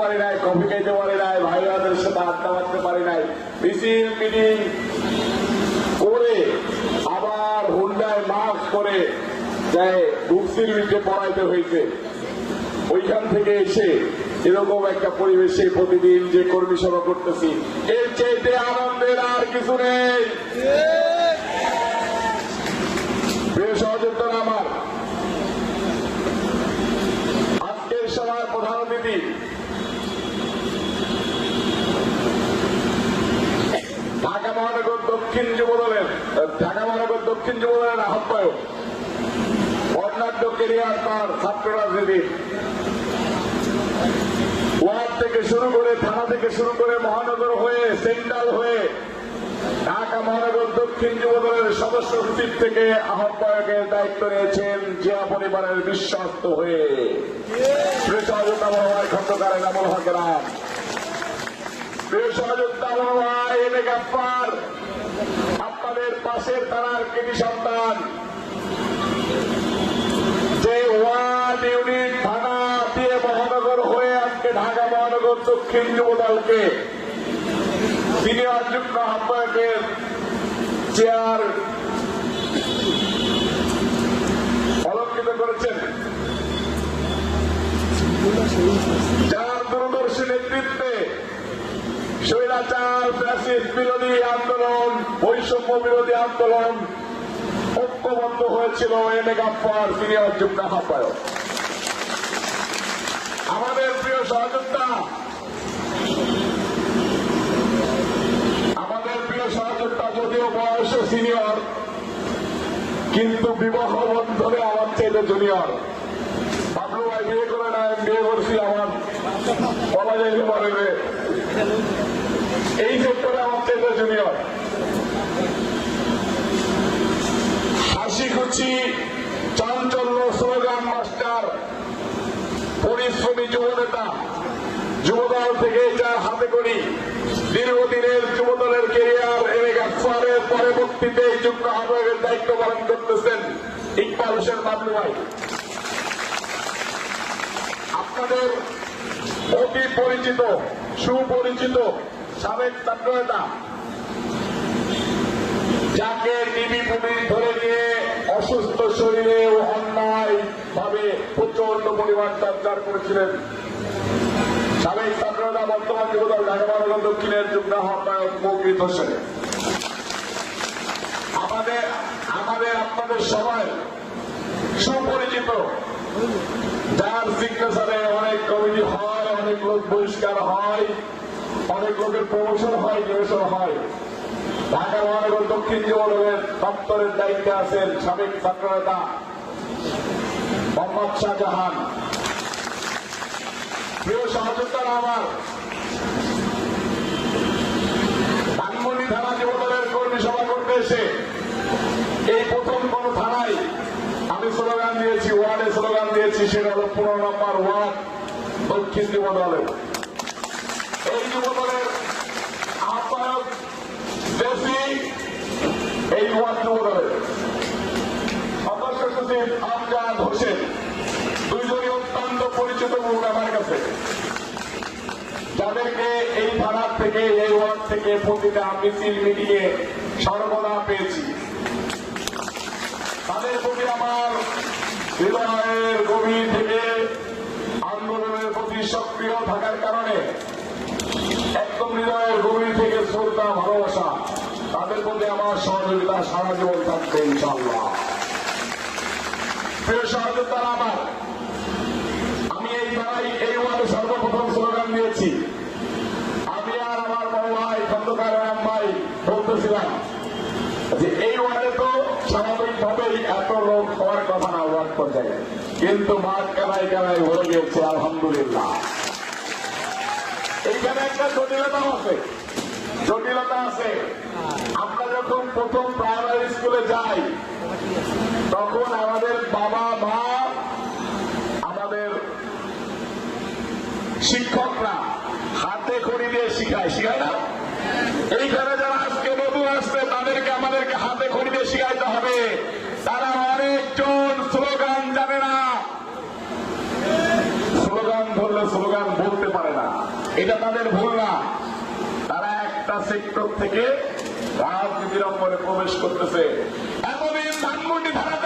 পারি নাই কফি খাইতে পারি নাই ভাই ভাইদের সাথে আড্ডা মারতে পারি নাই। মিছিল, মিটিং করে আবার হুন্ডায় মাস্ক করে যায় বুকসির বিচে পড়াইতে হয়েছে। ওইখান থেকে এসে এরকম একটা পরিবেশে প্রতিদিন যে কর্মী সভা করতেছি। এর চাইতে আনন্দের আর কিছু নেই প্রিয় সহযোদ্ধা আমার আজকের সভার প্রধান অতিথি ঢাকা মহানগর দক্ষিণ যুব দলের ঢাকা মহানগর দক্ষিণ যুব দলের আহ্বায়ক বর্ণাঢ্য কেরিয়ার তার ছাত্র রাজনীতি ওয়ার্ড থেকে শুরু করে থানা থেকে শুরু করে মহানগর হয়ে সেন্ট্রাল হয়ে ঢাকা মহানগর দক্ষিণ যুব দলের সদস্য সচিব থেকে আহ্বায়কের দায়িত্ব নিয়েছেন জিয়া পরিবারের বিশ্বস্ত হয়ে। সহযোগিতা মহামারী খন্দকারের আমল হকেরা প্রিয় সহযোদ্ধা ভাই এনে গাপ্পার আপনাদের পাশের থানার কৃতি সন্তান। যে ওয়ার্ড ইউনিট থানা দিয়ে মহানগর হয়ে আজকে ঢাকা মহানগর দক্ষিণ যুব দলকে সিনিয়র যুগ্ম আহ্বায়কের চেয়ার অলঙ্কিত করেছেন। যার দূরদর্শী নেতৃত্বে স্বৈরাচার ফ্যাসিস বিরোধী আন্দোলন, বৈষম্য বিরোধী আন্দোলন ঐক্যবদ্ধ হয়েছিল এনে গাপ্পার সিনিয়র যুগ্ম আহ্বায়ক। আমাদের প্রিয় সহযোদ্ধা, আমাদের প্রিয় সহযোদ্ধা যদিও বয়সে সিনিয়র, কিন্তু বিবাহ বন্ধনে আমার চাইতে জুনিয়র। বাবলু ভাই, বিয়ে করে না বিয়ে করছি আমার বলা যাইতে পারে রে। এই সেক্টরে আমার চাইতে জুনিয়র হাসি খুশি চাঞ্চল্য স্লোগান মাস্টার পরিশ্রমী যুবনেতা, যুবদল থেকে যার হাতে করি, দীর্ঘদিনের যুবদলের কেরিয়ার এনে গাছারের পরবর্তীতে যুগ্ম আহ্বায়কের দায়িত্ব পালন করতেছেন ইকবাল হোসেন বাবলু ভাই। আপনাদের অতি পরিচিত, সুপরিচিত সাবেক ছাত্রনেতা, যাকে টিভি পুলিশ ধরে নিয়ে অসুস্থ শরীরে অন্যায় ভাবে প্রচণ্ড পরিমাণ চর্চার করেছিলেন। সাবেক ছাত্রনেতা বর্তমান যুবদল ঢাকা দক্ষিণের যুগ্ম আহ্বায়ক মৌকৃত হোসেন আমাদের আমাদের আপনাদের সবাই সুপরিচিত, যার সিগনেচারে অনেক কমিটি হয়, অনেক লোক বহিষ্কার হয়, অনেক লোকের প্রমোশন হয় ডিমোশন হয়। ঢাকা মহানগর দক্ষিণ যুবদলের দপ্তরের দায়িত্বে আছেন সাবেক ছাত্রনেতা মোহাম্মদ শাহজাহান। প্রিয় সহযোদ্ধারা আমার, ধানমন্ডি থানা যুবদলের কর্মী সভা করতে এসে এই প্রথম কোন থানায় আমি স্লোগান দিয়েছি, ওয়ার্ডে স্লোগান দিয়েছি, সেটা হল পনেরো নম্বর ওয়ার্ড দক্ষিণ যুব দলের। এই যুব দলের আহ্বায়ক দেশি এই ওয়ার্ড যুব দলের সদস্য সচিব আমজাদ হোসেন দুইজনই অত্যন্ত পরিচিত মুখ আমার কাছে যাদেরকে এই থানার থেকে, এই ওয়ার্ড থেকে প্রতিটা মিছিল মিটিংয়ে সর্বদা পেয়েছি। তাদের প্রতি আমার হৃদয়ের গভীর থেকে আন্দোলনের প্রতি সক্রিয় থাকার কারণে একদম হৃদয়ের গভীর থেকে শ্রদ্ধা, ভালোবাসা, তাদের প্রতি আমার সহযোগিতা সারা জীবন থাকবে ইনশাল্লাহ প্রিয় সহযোগিতারা আমার দিয়েছি আমি আর আমার বড় ভাই খন্দকার ভাই বলতেছিলাম যে এই ওয়ার্ডে তো স্বাভাবিকভাবেই এত লোক হওয়ার কথা না ওয়ার্ড পর্যায়ে। কিন্তু মাঠ কানায় কানায় হয়ে গেছে আলহামদুলিল্লাহ। এইখানে একটা জটিলতা আছে। জটিলতা আছে। আমরা যখন প্রথম প্রাইমারি স্কুলে যাই, তখন আমাদের বাবা মা আমাদের দিয়ে শিখায় শিখায় না? এইখানে যারা আজকে নতুন আসবে তাদেরকে আমাদেরকে হাতে খড়ি দিয়ে শিখাইতে হবে। তারা অনেকজন স্লোগান জানে না। স্লোগান ধরলে স্লোগান বলতে পারে না। এটা তাদের ভুল না। তারা একটা সেক্টর থেকে রাজনীতির অঙ্গনে প্রবেশ করতেছে। এতদিন ধানমন্ডি ধারা